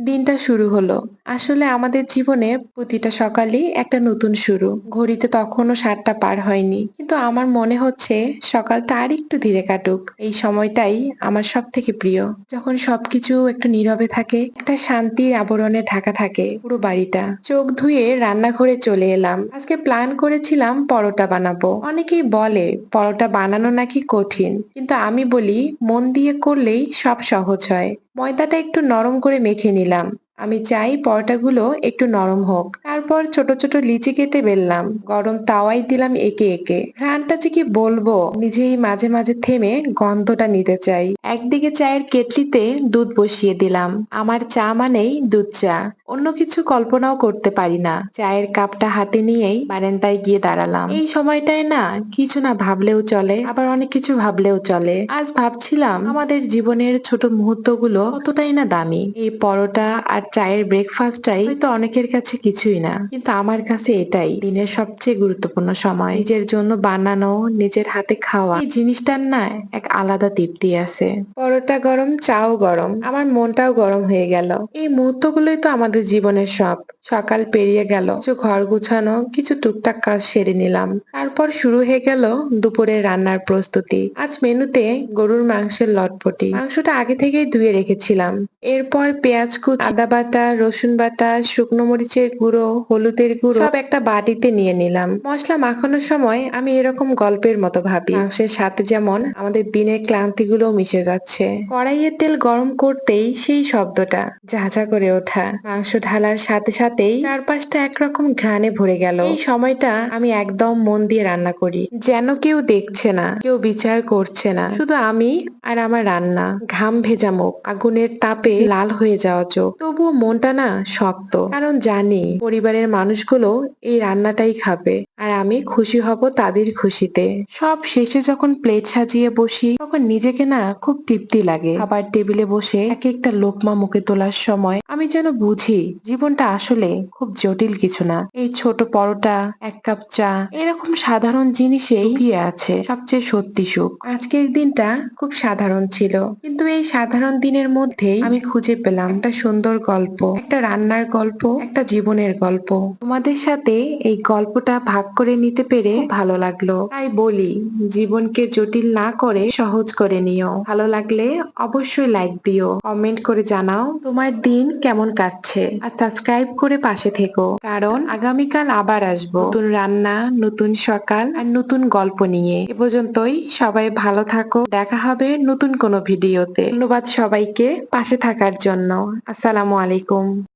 দিনটা শুরু হলো। আসলে আমাদের জীবনে প্রতিটা সকালই একটা নতুন শুরু। ঘড়িতে তখনও ৭টা পার হয়নি। কিন্তু আমার মনে হচ্ছে সকালটা আর একটু ধীরে কাটুক। এই সময়টাই আমার সব থেকে প্রিয়। যখন সবকিছু একটু নীরবে থাকে, একটা শান্তির আবরণে ঢাকা থাকে পুরো বাড়িটা। চোখ ধুয়ে রান্নাঘরে চলে এলাম। আজকে প্ল্যান করেছিলাম পরোটা বানাবো। অনেকেই বলে পরোটা বানানো নাকি কঠিন। কিন্তু আমি বলি মন দিয়ে করলেই সব সহজ হয়। ময়দাটা একটু নরম করে মেখে নিলাম। আমি চাই পরোটাগুলো একটু নরম হোক। তারপর ছোট ছোট লিচি কেটে বেললাম। গরম তাওয়াই দিলাম একে একে। ঘ্রাণটা যে কি বলব, নিজেই মাঝে মাঝে থেমে গন্ধটা নিতে চাই। একদিকে চায়ের কেটলিতে দুধ বসিয়ে দিলাম। আমার চা মানেই দুধ চা। অন্য কিছু কল্পনাও করতে পারি না। চায়ের কাপটা হাতে নিয়েই বারান্দায় গিয়ে দাঁড়ালাম। এই সময়টায় না কিছু না ভাবলেও চলে আবার অনেক কিছু ভাবলেও চলে। আজ ভাবছিলাম আমাদের জীবনের ছোট মুহূর্তগুলো কতটাই না দামি। এই পরোটা আর চায়ের ব্রেকফাস্টটাই হয়তো অনেকের কাছে কিছুই না। কিন্তু আমার কাছে এটাই দিনের সবচেয়ে গুরুত্বপূর্ণ সময়। নিজের জন্য বানানো, নিজের হাতে খাওয়া এই জিনিসটার না এক আলাদা তৃপ্তি আছে। পরোটা গরম, চাও গরম, আমার মনটাও গরম হয়ে গেল। এই মুহূর্তগুলোই তো আমাদের জীবনের সব। সকাল পেরিয়ে গেল কিছু ঘর গুছানো কিছু টুকটাক কাজ সেরে নিলাম। তারপর শুরু হয়ে গেল দুপুরের রান্নার প্রস্তুতি। আজ মেনুতে গরুর মাংসের লটপটি। মাংসটা আগে থেকেই ধুয়ে রেখেছিলাম। এরপর পেঁয়াজ কুচি আদা বাটা রসুন বাটা শুকনো মরিচের গুঁড়ো হলুদের গুঁড়ো সব একটা বাটিতে নিয়ে নিলাম। মশলা মাখানোর সময় আমি এরকম গল্পের মতো ভাবি। মাংসের সাথে যেমন আমাদের দিনের ক্লান্তিগুলো মিশে যাচ্ছে কড়াইয়ের তেল গরম করতেই সেই শব্দটা, ঝাঝা করে ওঠা। মাংস ঢালার সাথে সাথেই চারপাশটা একরকম ঘ্রাণে ভরে গেল। এই সময়টা আমি একদম মন দিয়ে রান্না করি। যেন কেউ দেখছে না, কেউ বিচার করছে না। শুধু আমি আর আমার রান্না। ঘাম ভেজা মুখ, আগুনের তাপে লাল হয়ে যাওয়া চোখ। তবুও মনটা না শক্ত। কারণ জানি পরিবারের মানুষগুলো এই রান্নাটাই খাবে। আর আমি খুশি হব তাদের খুশিতে। সব শেষে যখন প্লেট সাজিয়ে বসি, তখন নিজেকে না খুব তৃপ্তি লাগে। খাবার টেবিলে বসে এক একটা লোকমা মুখে তোলার সময় আমি যেন বুঝি জীবনটা আসলে খুব জটিল কিছু না। এই ছোট পরোটা, এক কাপ চা, এরকম সাধারণ জিনিসে লুকিয়ে আছে সবচেয়ে সত্যি সুখ। আজকের দিনটা খুব সাধারণ ছিল, কিন্তু এই সাধারণ দিনের মধ্যেই আমি খুঁজে পেলাম একটা সুন্দর গল্প, একটা রান্নার গল্প, একটা জীবনের গল্প। তোমাদের সাথে এই গল্পটা ভাগ করে নিতে পেরে ভালো লাগল। তাই বলি, জীবনকে জটিল না করে সহজ করে নিও। ভালো লাগলে অবশ্যই লাইক দিও কমেন্ট করে জানাও তোমার দিন কেমন কাটছে আর সাবস্ক্রাইব করে পাশে থেকো, কারণ আগামীকাল আবার আসব নতুন রান্না, নতুন সকাল আর নতুন গল্প নিয়ে। এ পর্যন্তই, সবাই ভালো থাকো, দেখা হবে নতুন কোনো ভিডিওতে ধন্যবাদ সবাইকে পাশে থাকার জন্য। আসসালামু আলাইকুম।